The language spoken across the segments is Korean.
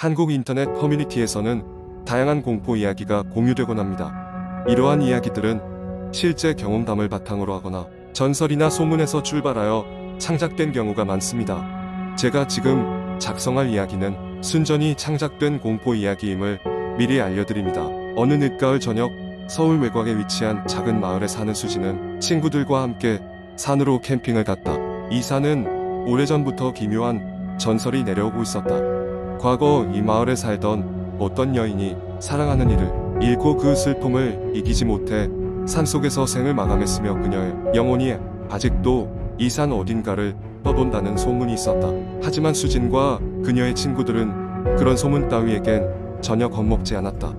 한국 인터넷 커뮤니티에서는 다양한 공포 이야기가 공유되곤 합니다. 이러한 이야기들은 실제 경험담을 바탕으로 하거나 전설이나 소문에서 출발하여 창작된 경우가 많습니다. 제가 지금 작성할 이야기는 순전히 창작된 공포 이야기임을 미리 알려드립니다. 어느 늦가을 저녁 서울 외곽에 위치한 작은 마을에 사는 수지는 친구들과 함께 산으로 캠핑을 갔다. 이 산은 오래전부터 기묘한 전설이 내려오고 있었다. 과거 이 마을에 살던 어떤 여인이 사랑하는 이를 잃고 그 슬픔을 이기지 못해 산속에서 생을 마감했으며 그녀의 영혼이 아직도 이 산 어딘가를 떠돈다는 소문이 있었다. 하지만 수진과 그녀의 친구들은 그런 소문 따위에겐 전혀 겁먹지 않았다.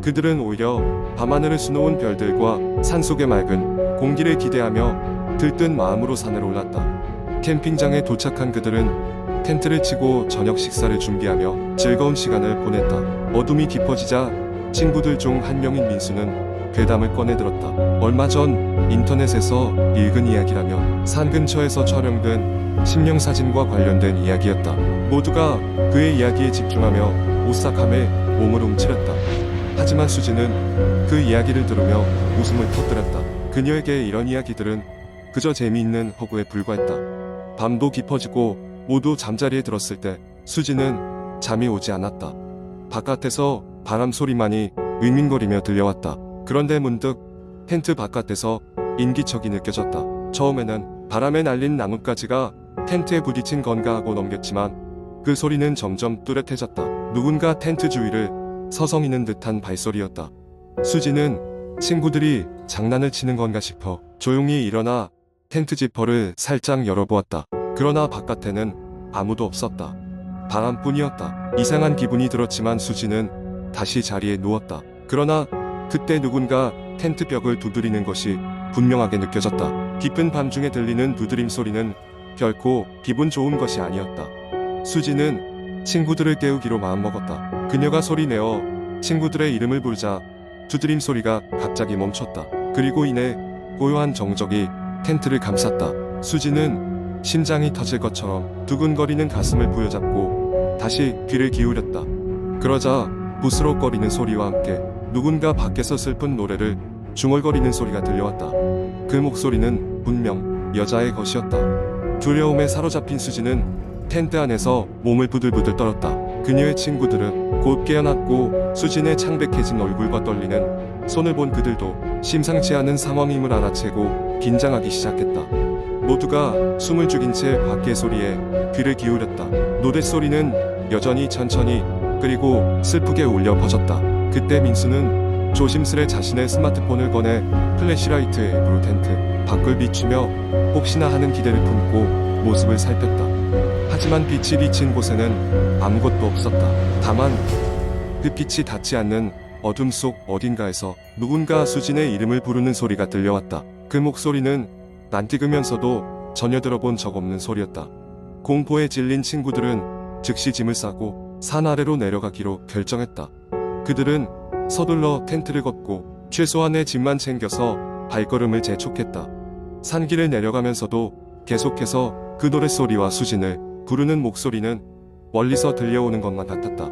그들은 오히려 밤하늘을 수놓은 별들과 산속의 맑은 공기를 기대하며 들뜬 마음으로 산을 올랐다. 캠핑장에 도착한 그들은 텐트를 치고 저녁 식사를 준비하며 즐거운 시간을 보냈다. 어둠이 깊어지자 친구들 중 한 명인 민수는 괴담을 꺼내들었다. 얼마 전 인터넷에서 읽은 이야기라며 산 근처에서 촬영된 심령 사진과 관련된 이야기였다. 모두가 그의 이야기에 집중하며 오싹함에 몸을 움츠렸다. 하지만 수지는 그 이야기를 들으며 웃음을 터뜨렸다. 그녀에게 이런 이야기들은 그저 재미있는 허구에 불과했다. 밤도 깊어지고 모두 잠자리에 들었을 때 수지는 잠이 오지 않았다. 바깥에서 바람 소리만이 윙윙거리며 들려왔다. 그런데 문득 텐트 바깥에서 인기척이 느껴졌다. 처음에는 바람에 날린 나뭇가지가 텐트에 부딪힌 건가 하고 넘겼지만 그 소리는 점점 뚜렷해졌다. 누군가 텐트 주위를 서성이는 듯한 발소리였다. 수지는 친구들이 장난을 치는 건가 싶어 조용히 일어나 텐트 지퍼를 살짝 열어보았다. 그러나 바깥에는 아무도 없었다. 바람뿐이었다. 이상한 기분이 들었지만 수지는 다시 자리에 누웠다. 그러나 그때 누군가 텐트 벽을 두드리는 것이 분명하게 느껴졌다. 깊은 밤중에 들리는 두드림 소리는 결코 기분 좋은 것이 아니었다. 수지는 친구들을 깨우기로 마음먹었다. 그녀가 소리내어 친구들의 이름을 부르자 두드림 소리가 갑자기 멈췄다. 그리고 이내 고요한 정적이 텐트를 감쌌다. 수지는 심장이 터질 것처럼 두근거리는 가슴을 부여잡고 다시 귀를 기울였다. 그러자 부스럭거리는 소리와 함께 누군가 밖에서 슬픈 노래를 중얼거리는 소리가 들려왔다. 그 목소리는 분명 여자의 것이었다. 두려움에 사로잡힌 수지는 텐트 안에서 몸을 부들부들 떨었다. 그녀의 친구들은 곧 깨어났고 수진의 창백해진 얼굴과 떨리는 손을 본 그들도 심상치 않은 상황임을 알아채고 긴장하기 시작했다. 모두가 숨을 죽인 채 밖의 소리에 귀를 기울였다. 노랫소리는 여전히 천천히 그리고 슬프게 울려 퍼졌다. 그때 민수는 조심스레 자신의 스마트폰을 꺼내 플래시라이트의 앱으로 텐트 밖을 비추며 혹시나 하는 기대를 품고 모습을 살폈다. 하지만 빛이 비친 곳에는 아무것도 없었다. 다만 그 빛이 닿지 않는 어둠 속 어딘가에서 누군가 수진의 이름을 부르는 소리가 들려왔다. 그 목소리는 난뛰으면서도 전혀 들어본 적 없는 소리였다. 공포에 질린 친구들은 즉시 짐을 싸고 산 아래로 내려가기로 결정했다. 그들은 서둘러 텐트를 걷고 최소한의 짐만 챙겨서 발걸음을 재촉했다. 산길을 내려가면서도 계속해서 그 노랫소리와 수진을 부르는 목소리는 멀리서 들려오는 것만 같았다.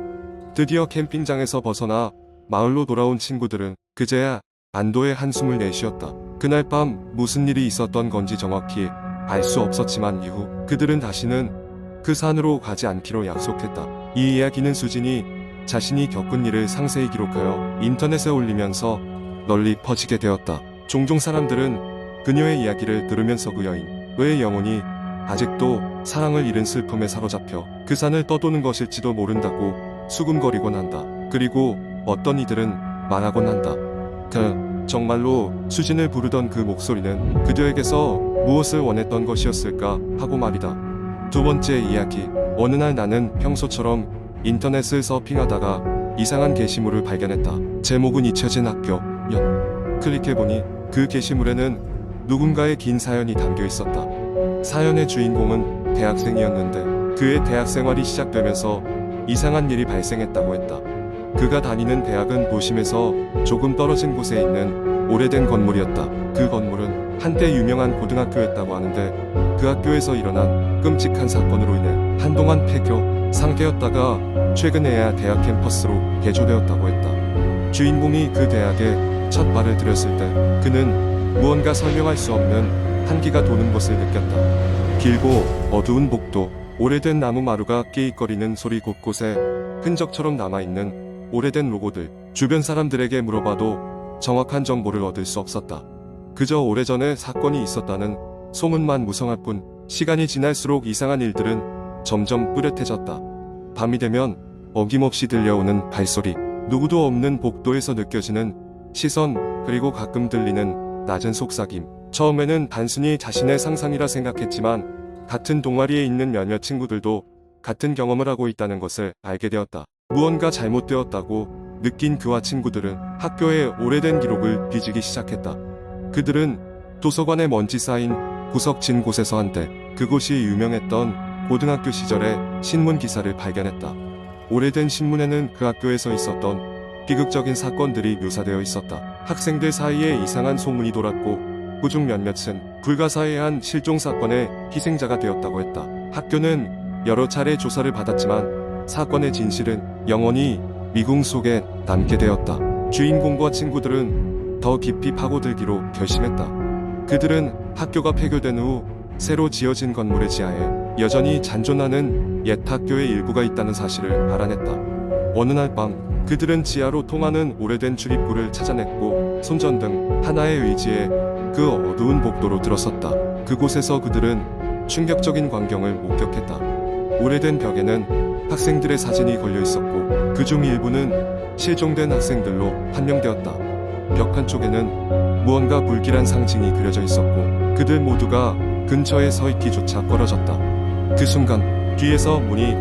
드디어 캠핑장에서 벗어나 마을로 돌아온 친구들은 그제야 안도의 한숨을 내쉬었다. 그날 밤 무슨 일이 있었던 건지 정확히 알 수 없었지만 이후 그들은 다시는 그 산으로 가지 않기로 약속했다. 이 이야기는 수진이 자신이 겪은 일을 상세히 기록하여 인터넷에 올리면서 널리 퍼지게 되었다. 종종 사람들은 그녀의 이야기를 들으면서 그 여인, 의 영혼이 아직도 사랑을 잃은 슬픔에 사로잡혀 그 산을 떠도는 것일지도 모른다고 수군거리곤 한다. 그리고 어떤 이들은 말하곤 한다. 그 정말로 수진을 부르던 그 목소리는 그들에게서 무엇을 원했던 것이었을까 하고 말이다. 두 번째 이야기. 어느 날 나는 평소처럼 인터넷을 서핑하다가 이상한 게시물을 발견했다. 제목은 잊혀진 학교. 연. 클릭해보니 그 게시물에는 누군가의 긴 사연이 담겨 있었다. 사연의 주인공은 대학생이었는데 그의 대학 생활이 시작되면서 이상한 일이 발생했다고 했다. 그가 다니는 대학은 도심에서 조금 떨어진 곳에 있는 오래된 건물이었다. 그 건물은 한때 유명한 고등학교였다고 하는데 그 학교에서 일어난 끔찍한 사건으로 인해 한동안 폐교 상태였다가 최근에야 대학 캠퍼스로 개조되었다고 했다. 주인공이 그 대학에 첫 발을 들였을 때 그는 무언가 설명할 수 없는 한기가 도는 것을 느꼈다. 길고 어두운 복도, 오래된 나무 마루가 끼익거리는 소리 곳곳에 흔적처럼 남아있는 오래된 로고들, 주변 사람들에게 물어봐도 정확한 정보를 얻을 수 없었다. 그저 오래전에 사건이 있었다는 소문만 무성할 뿐 시간이 지날수록 이상한 일들은 점점 뚜렷해졌다. 밤이 되면 어김없이 들려오는 발소리, 누구도 없는 복도에서 느껴지는 시선, 그리고 가끔 들리는 낮은 속삭임. 처음에는 단순히 자신의 상상이라 생각했지만 같은 동아리에 있는 몇몇 친구들도 같은 경험을 하고 있다는 것을 알게 되었다. 무언가 잘못되었다고 느낀 그와 친구들은 학교의 오래된 기록을 뒤지기 시작했다. 그들은 도서관에 먼지 쌓인 구석진 곳에서 한때 그곳이 유명했던 고등학교 시절의 신문 기사를 발견했다. 오래된 신문에는 그 학교에서 있었던 비극적인 사건들이 묘사되어 있었다. 학생들 사이에 이상한 소문이 돌았고 그중 몇몇은 불가사의한 실종 사건의 희생자가 되었다고 했다. 학교는 여러 차례 조사를 받았지만 사건의 진실은 영원히 미궁 속에 남게 되었다. 주인공과 친구들은 더 깊이 파고들기로 결심했다. 그들은 학교가 폐교된 후 새로 지어진 건물의 지하에 여전히 잔존하는 옛 학교의 일부가 있다는 사실을 알아냈다. 어느 날 밤 그들은 지하로 통하는 오래된 출입구를 찾아냈고 손전등 하나의 의지에 그 어두운 복도로 들어섰다. 그곳에서 그들은 충격적인 광경을 목격했다. 오래된 벽에는 학생들의 사진이 걸려 있었고 그 중 일부는 실종된 학생들로 판명되었다. 벽 한쪽에는 무언가 불길한 상징이 그려져 있었고 그들 모두가 근처에 서 있기조차 꺼려졌다. 그 순간 뒤에서 문이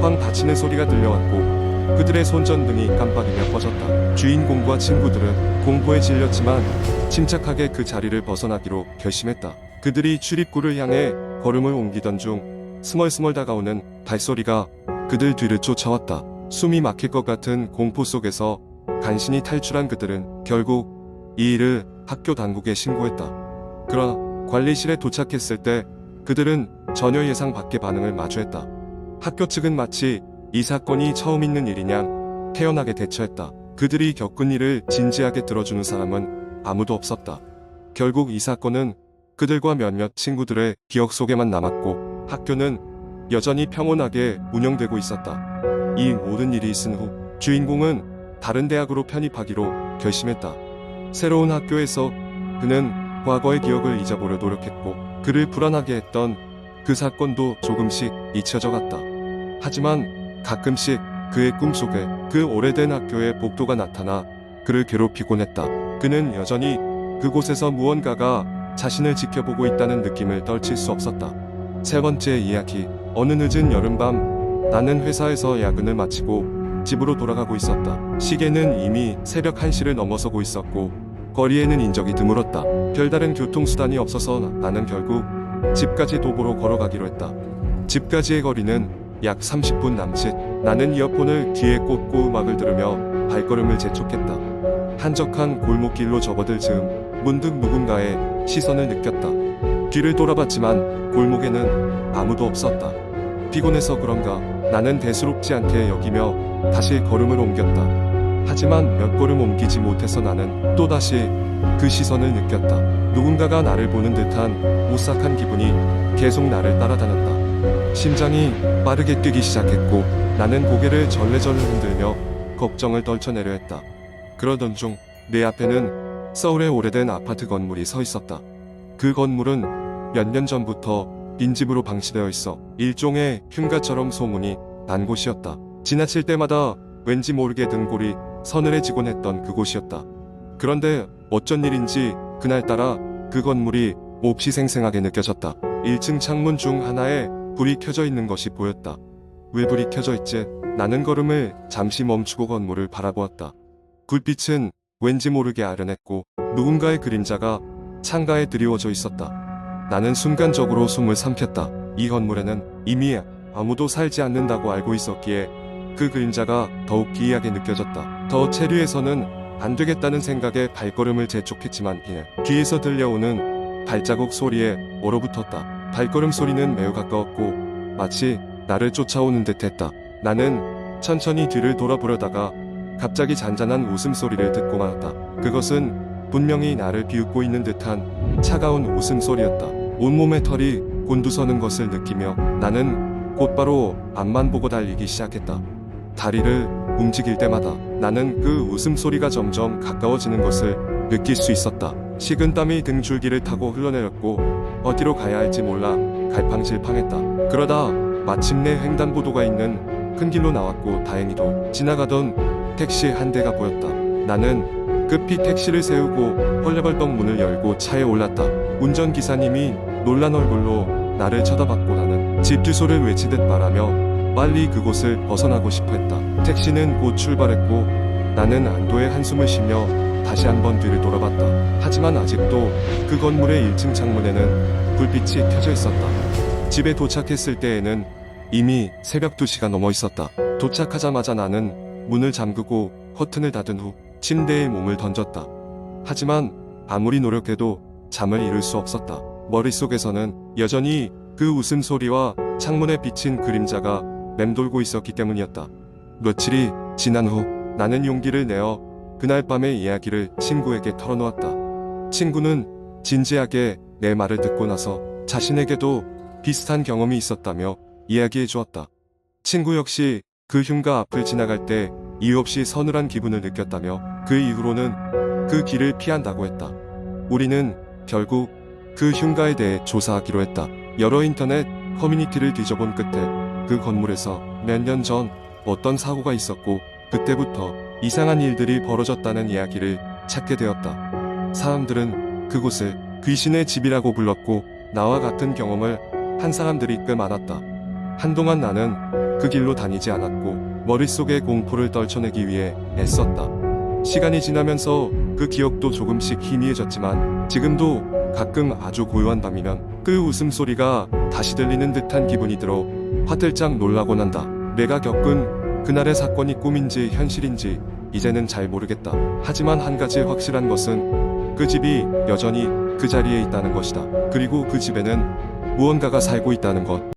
황 닫히는 소리가 들려왔고 그들의 손전등이 깜빡이며 꺼졌다. 주인공과 친구들은 공포에 질렸지만 침착하게 그 자리를 벗어나기로 결심했다. 그들이 출입구를 향해 걸음을 옮기던 중 스멀스멀 다가오는 발소리가 그들 뒤를 쫓아왔다. 숨이 막힐 것 같은 공포 속에서 간신히 탈출한 그들은 결국 이 일을 학교 당국에 신고했다. 그러나 관리실에 도착했을 때 그들은 전혀 예상 밖의 반응을 마주했다. 학교 측은 마치 이 사건이 처음 있는 일이냐 태연하게 대처했다. 그들이 겪은 일을 진지하게 들어주는 사람은 아무도 없었다. 결국 이 사건은 그들과 몇몇 친구들의 기억 속에만 남았고 학교는 여전히 평온하게 운영되고 있었다. 이 모든 일이 있은 후 주인공은 다른 대학으로 편입하기로 결심했다. 새로운 학교에서 그는 과거의 기억을 잊어보려 노력했고 그를 불안하게 했던 그 사건도 조금씩 잊혀져 갔다. 하지만 가끔씩 그의 꿈속에 그 오래된 학교의 복도가 나타나 그를 괴롭히곤 했다. 그는 여전히 그곳에서 무언가가 자신을 지켜보고 있다는 느낌을 떨칠 수 없었다. 세 번째 이야기. 어느 늦은 여름밤 나는 회사에서 야근을 마치고 집으로 돌아가고 있었다. 시계는 이미 새벽 1시를 넘어서고 있었고 거리에는 인적이 드물었다. 별다른 교통수단이 없어서 나는 결국 집까지 도보로 걸어가기로 했다. 집까지의 거리는 약 30분 남짓. 나는 이어폰을 귀에 꽂고 음악을 들으며 발걸음을 재촉했다. 한적한 골목길로 접어들 즈음 문득 누군가의 시선을 느꼈다. 뒤를 돌아봤지만 골목에는 아무도 없었다. 피곤해서 그런가 나는 대수롭지 않게 여기며 다시 걸음을 옮겼다. 하지만 몇 걸음 옮기지 못해서 나는 또다시 그 시선을 느꼈다. 누군가가 나를 보는 듯한 오싹한 기분이 계속 나를 따라다녔다. 심장이 빠르게 뛰기 시작했고 나는 고개를 절레절레 흔들며 걱정을 떨쳐내려 했다. 그러던 중 내 앞에는 서울의 오래된 아파트 건물이 서 있었다. 그 건물은 몇 년 전부터 빈집으로 방치되어 있어 일종의 흉가처럼 소문이 난 곳이었다. 지나칠 때마다 왠지 모르게 등골이 서늘해지곤 했던 그곳이었다. 그런데 어쩐 일인지 그날따라 그 건물이 몹시 생생하게 느껴졌다. 1층 창문 중 하나에 불이 켜져 있는 것이 보였다. 왜 불이 켜져 있지? 나는 걸음을 잠시 멈추고 건물을 바라보았다. 불빛은 왠지 모르게 아련했고 누군가의 그림자가 창가에 드리워져 있었다. 나는 순간적으로 숨을 삼켰다. 이 건물에는 이미 아무도 살지 않는다고 알고 있었기에 그 그림자가 더욱 기이하게 느껴졌다. 더 체류해서는 안 되겠다는 생각에 발걸음을 재촉했지만 예, 뒤에서 들려오는 발자국 소리에 얼어붙었다. 발걸음 소리는 매우 가까웠고 마치 나를 쫓아오는 듯했다. 나는 천천히 뒤를 돌아보려다가 갑자기 잔잔한 웃음소리를 듣고 말았다. 그것은 분명히 나를 비웃고 있는 듯한 차가운 웃음소리였다. 온몸의 털이 곤두서는 것을 느끼며 나는 곧바로 앞만 보고 달리기 시작했다. 다리를 움직일 때마다 나는 그 웃음소리가 점점 가까워지는 것을 느낄 수 있었다. 식은땀이 등줄기를 타고 흘러내렸고 어디로 가야 할지 몰라 갈팡질팡했다. 그러다 마침내 횡단보도가 있는 큰 길로 나왔고 다행히도 지나가던 택시 한 대가 보였다. 나는 급히 택시를 세우고 헐레벌떡 문을 열고 차에 올랐다. 운전기사님이 놀란 얼굴로 나를 쳐다봤고 나는 집 주소를 외치듯 말하며 빨리 그곳을 벗어나고 싶어 했다. 택시는 곧 출발했고 나는 안도의 한숨을 쉬며 다시 한번 뒤를 돌아봤다. 하지만 아직도 그 건물의 1층 창문에는 불빛이 켜져 있었다. 집에 도착했을 때에는 이미 새벽 2시가 넘어 있었다. 도착하자마자 나는 문을 잠그고 커튼을 닫은 후 침대에 몸을 던졌다. 하지만 아무리 노력해도 잠을 이룰 수 없었다. 머릿속에서는 여전히 그 웃음소리와 창문에 비친 그림자가 맴돌고 있었기 때문이었다. 며칠이 지난 후 나는 용기를 내어 그날 밤의 이야기를 친구에게 털어놓았다. 친구는 진지하게 내 말을 듣고 나서 자신에게도 비슷한 경험이 있었다며 이야기해 주었다. 친구 역시 그 흉가 앞을 지나갈 때 이유 없이 서늘한 기분을 느꼈다며 그 이후로는 그 길을 피한다고 했다. 우리는 결국 그 흉가에 대해 조사하기로 했다. 여러 인터넷 커뮤니티를 뒤져본 끝에 그 건물에서 몇 년 전 어떤 사고가 있었고 그때부터 이상한 일들이 벌어졌다는 이야기를 찾게 되었다. 사람들은 그곳을 귀신의 집이라고 불렀고 나와 같은 경험을 한 사람들이 꽤 많았다. 한동안 나는 그 길로 다니지 않았고 머릿속의 공포를 떨쳐내기 위해 애썼다. 시간이 지나면서 그 기억도 조금씩 희미해졌지만 지금도 가끔 아주 고요한 밤이면 그 웃음소리가 다시 들리는 듯한 기분이 들어 화들짝 놀라곤 한다. 내가 겪은 그날의 사건이 꿈인지 현실인지 이제는 잘 모르겠다. 하지만 한 가지 확실한 것은 그 집이 여전히 그 자리에 있다는 것이다. 그리고 그 집에는 무언가가 살고 있다는 것.